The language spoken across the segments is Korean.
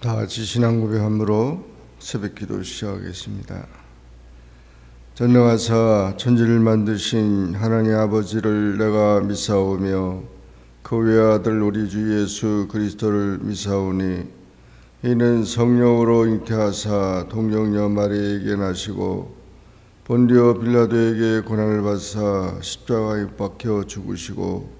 다 같이 신앙 고백함으로 새벽 기도 시작하겠습니다. 전능하사 천지를 만드신 하나님 아버지를 내가 믿사오며 그 외아들 우리 주 예수 그리스도를 믿사오니 이는 성령으로 잉태하사 동정녀 마리에게 나시고 본디오 빌라도에게 고난을 받사 십자가에 박혀 죽으시고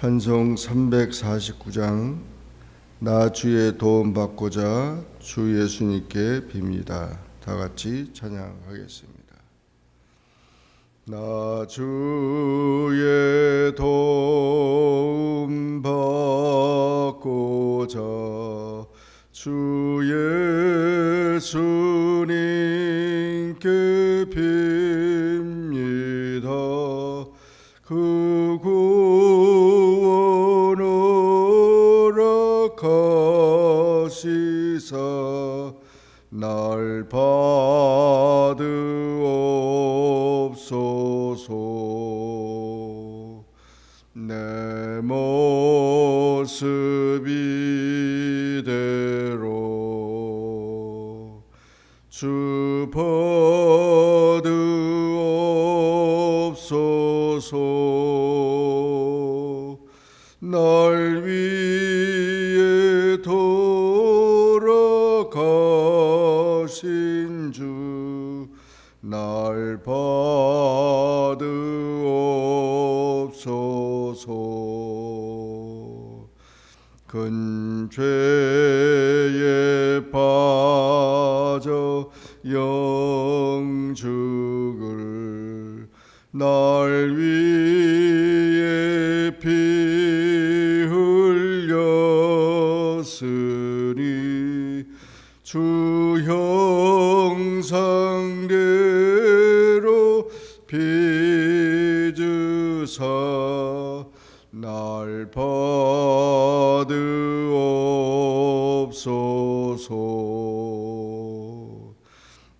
찬송 349장 나 주의 도움 받고자 주 예수님께 빕니다. 다 같이 찬양하겠습니다. 나 주의 도움 받고자 주 예수 주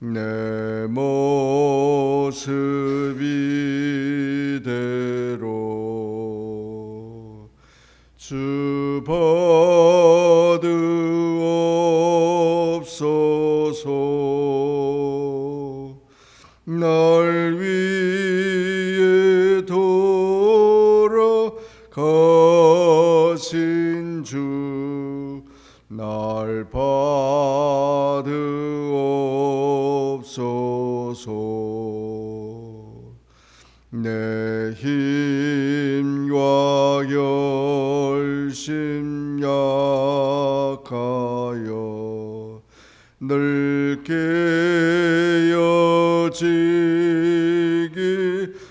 내 모습 이 대로 주 받으옵소서. 날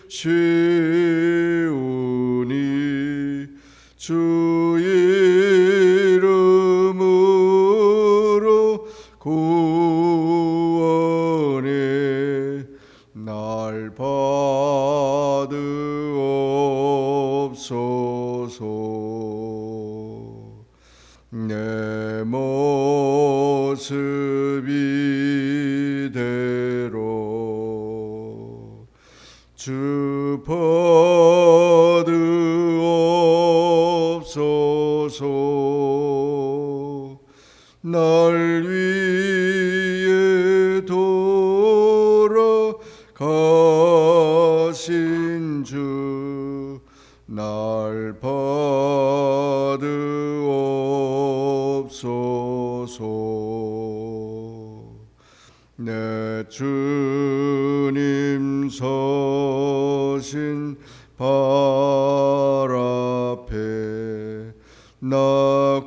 깨 받으옵소서. 날 위해 돌아가신 주 날 받으옵소서. 내 주님 서신 발 앞에 나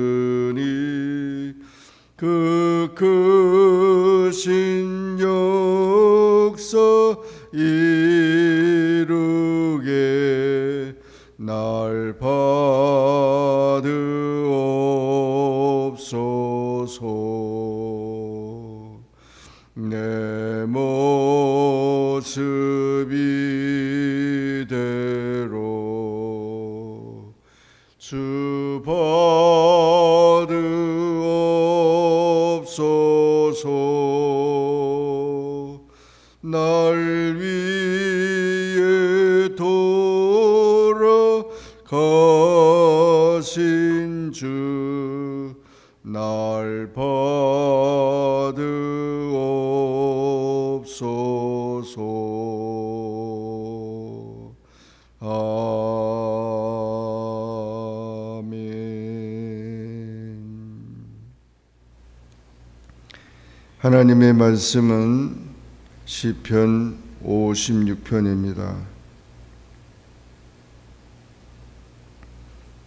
꿇어엎드렸으니 그크 주받으옵소서. 날 위해 돌아가신 주 날 받으옵소서 하나님의 말씀은 시편 56편입니다.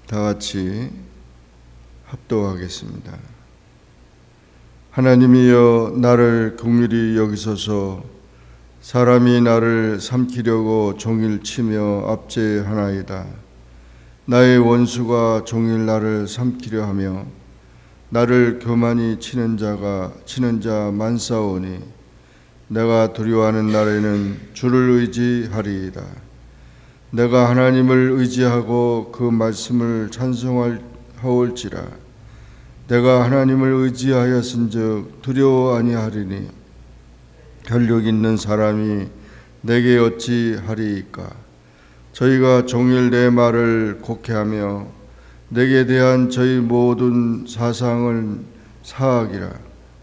다 같이 합독하겠습니다. 하나님이여 나를 긍휼히 여기소서 사람이 나를 삼키려고 종일 치며 압제하나이다. 나의 원수가 종일 나를 삼키려 하며 나를 교만히 치는 자가 치는 자 만사오니 내가 두려워하는 날에는 주를 의지하리이다. 내가 하나님을 의지하고 그 말씀을 찬송하올지라 내가 하나님을 의지하였은즉 두려워 아니하리니 혈력 있는 사람이 내게 어찌 하리이까 저희가 종일 내 말을 곡해하며 내게 대한 저희 모든 사상을 사악이라.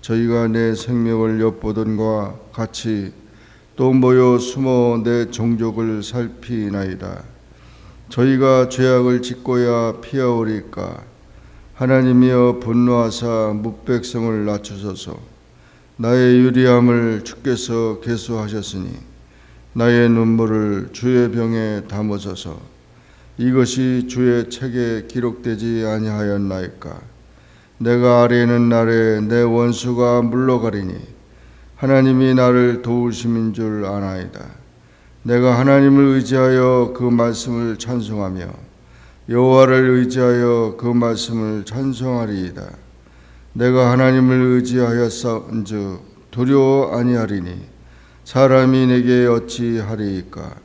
저희가 내 생명을 엿보던과 같이 또 모여 숨어 내 종족을 살피나이다. 저희가 죄악을 짓고야 피하오리까? 하나님이여 분노하사 묵백성을 낮추소서. 나의 유리함을 주께서 개수하셨으니 나의 눈물을 주의 병에 담으소서 이것이 주의 책에 기록되지 아니하였나이까? 내가 아래 있는 날에 내 원수가 물러가리니 하나님이 나를 도우심인 줄 아나이다. 내가 하나님을 의지하여 그 말씀을 찬송하며 여호와를 의지하여 그 말씀을 찬송하리이다. 내가 하나님을 의지하였사온즉 두려워 아니하리니 사람이 내게 어찌 하리이까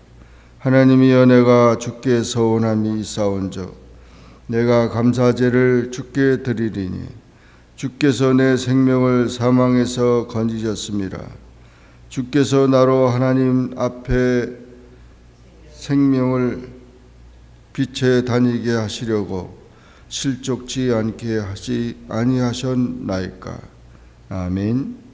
하나님이여 내가 주께 서원함이 있사온즉 내가 감사제를 주께 드리리니 주께서 내 생명을 사망에서 건지셨습니다 주께서 나로 하나님 앞에 생명을 빛에 다니게 하시려고 실족지 않게 하시 아니하셨나이까 아멘.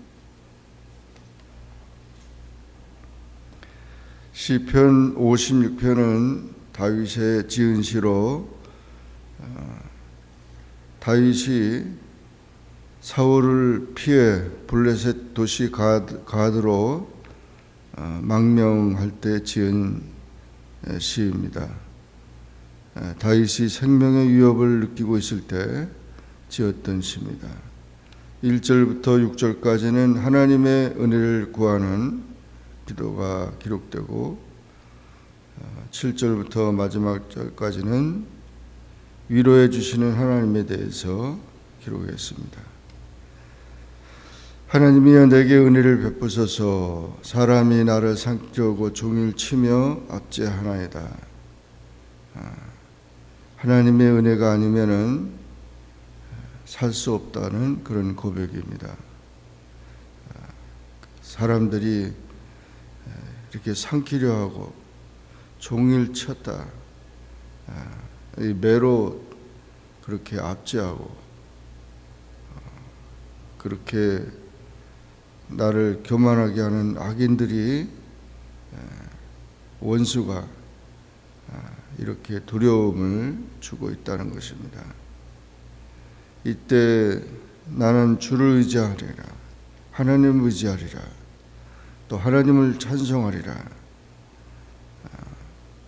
시편 56편은 다윗의 지은 시로 어, 다윗이 사울을 피해 블레셋 도시 가드, 가드로 어, 망명할 때 지은 에, 시입니다. 에, 다윗이 생명의 위협을 느끼고 있을 때 지었던 시입니다. 1절부터 6절까지는 하나님의 은혜를 구하는 기도가 기록되고 7절부터 마지막 절까지는 위로해 주시는 하나님에 대해서 기록했습니다. 하나님이여 내게 은혜를 베푸소서 사람이 나를 상기하고 종일 치며 압제하나이다. 하나님의 은혜가 아니면은 살 수 없다는 그런 고백입니다. 사람들이 이렇게 삼키려 하고 종일 쳤다. 이 매로 그렇게 압제하고 그렇게 나를 교만하게 하는 악인들이 원수가 이렇게 두려움을 주고 있다는 것입니다. 이때 나는 주를 의지하리라. 하나님을 의지하리라. 또 하나님을 찬송하리라.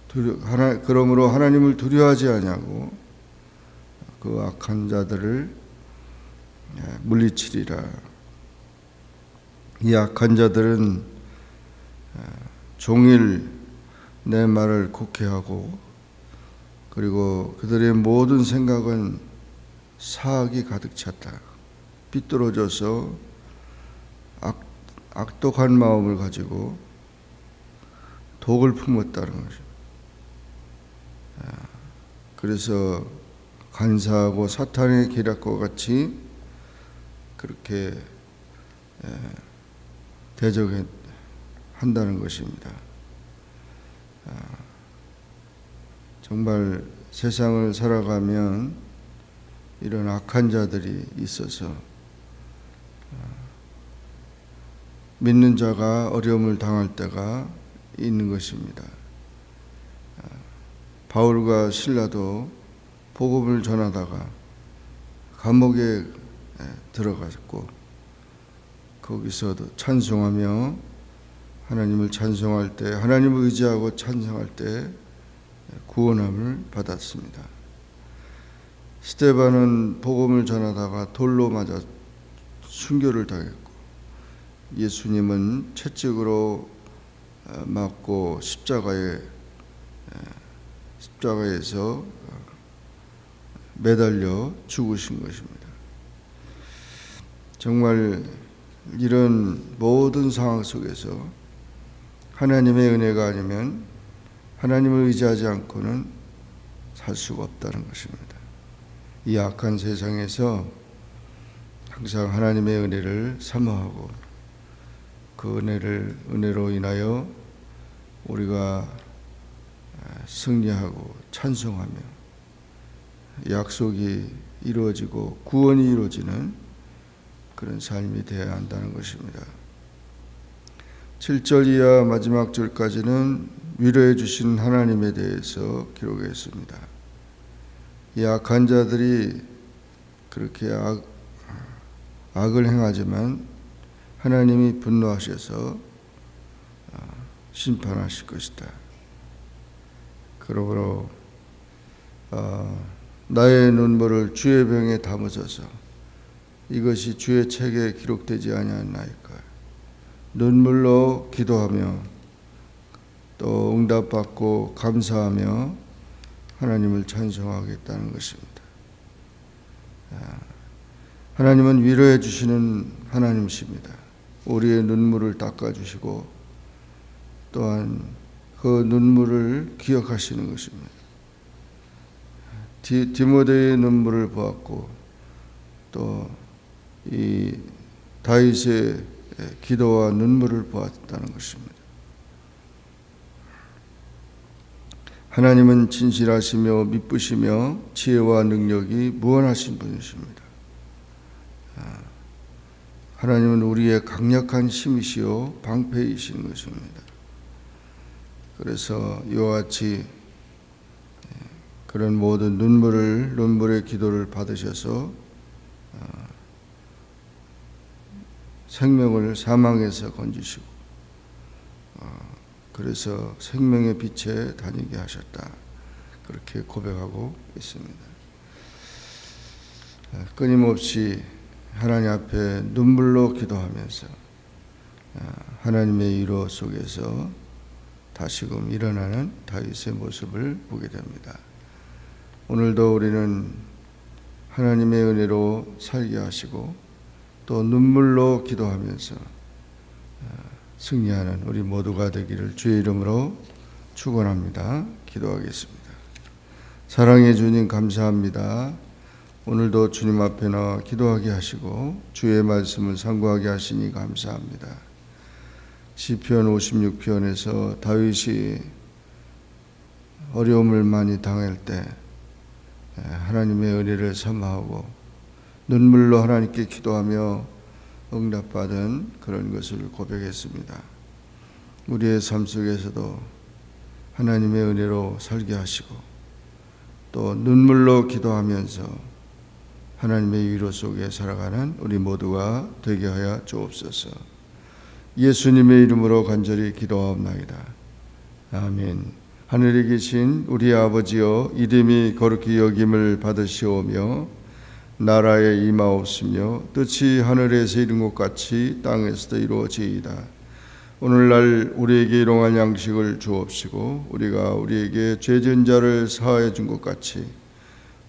두려, 하나, 그러므로 하나님을 두려워하지 아니하고 그 악한 자들을 물리치리라. 이 악한 자들은 종일 내 말을 곡해하고 그리고 그들의 모든 생각은 사악이 가득 찼다. 삐뚤어져서 악, 악독한 마음을 가지고 독을 품었다는 것입니다. 그래서 간사하고 사탄의 계략과 같이 그렇게 에, 대적한다는 것입니다. 아, 정말 세상을 살아가면 이런 악한 자들이 있어서 아, 믿는 자가 어려움을 당할 때가 있는 것입니다. 아, 바울과 신라도 복음을 전하다가 감옥에 에, 들어갔고 거기서도 찬송하며 하나님을 찬송할 때 하나님을 의지하고 찬송할 때 구원함을 받았습니다. 스테반은 복음을 전하다가 돌로 맞아 순교를 당했고 예수님은 채찍으로 어, 맞고 십자가에 에, 십자가에서 어, 매달려 죽으신 것입니다. 정말 이런 모든 상황 속에서 하나님의 은혜가 아니면 하나님을 의지하지 않고는 살 수가 없다는 것입니다. 이 악한 세상에서 항상 하나님의 은혜를 사모하고 그 은혜를 은혜로 인하여 우리가 승리하고 찬송하며 약속이 이루어지고 구원이 이루어지는 그런 삶이 되어야 한다는 것입니다. 7절 이하 마지막 절까지는 위로해 주신 하나님에 대해서 기록했습니다. 이 악한 자들이 그렇게 악, 악을 행하지만 하나님이 분노하셔서 어, 심판하실 것이다. 그러므로 어, 나의 눈물을 주의 병에 담으소서 이것이 주의 책에 기록되지 아니하나이까 눈물로 기도하며 또 응답받고 감사하며 하나님을 찬송하겠다는 것입니다. 아, 하나님은 위로해 주시는 하나님이십니다. 우리의 눈물을 닦아 주시고 또한 그 눈물을 기억하시는 것입니다. 디, 디모데의 눈물을 보았고 또 이 다윗의 기도와 눈물을 보았다는 것입니다. 하나님은 진실하시며 미쁘시며 지혜와 능력이 무한하신 분이십니다. 아, 하나님은 우리의 강력한 힘이시요 방패이신 것입니다. 그래서 이와 같이 그런 모든 눈물을 눈물의 기도를 받으셔서 아, 생명을 사망에서 건지시고 어, 그래서 생명의 빛에 다니게 하셨다. 그렇게 고백하고 있습니다. 어, 끊임없이 하나님 앞에 눈물로 기도하면서 어, 하나님의 위로 속에서 다시금 일어나는 다윗의 모습을 보게 됩니다. 오늘도 우리는 하나님의 은혜로 살게 하시고 또 눈물로 기도하면서 어, 승리하는 우리 모두가 되기를 주의 이름으로 축원합니다. 기도하겠습니다. 사랑해 주님 감사합니다. 오늘도 주님 앞에 나와 기도하게 하시고 주의 말씀을 상고하게 하시니 감사합니다. 시편 56편에서 다윗이 어려움을 많이 당할 때 하나님의 은혜를 사모하고 눈물로 하나님께 기도하며 응답받은 그런 것을 고백했습니다. 우리의 삶 속에서도 하나님의 은혜로 살게 하시고 또 눈물로 기도하면서 하나님의 위로 속에 살아가는 우리 모두가 되게 하여 주옵소서. 예수님의 이름으로 간절히 기도하옵나이다. 아멘. 하늘에 계신 우리 아버지여 이름이 거룩히 여김을 받으시오며 나라에 임하옵시며 뜻이 하늘에서 이룬 것 같이 땅에서도 이루어지이다. 오늘날 우리에게 일용할 양식을 주옵시고 우리가 우리에게 죄진 자를 사하여 준 것 같이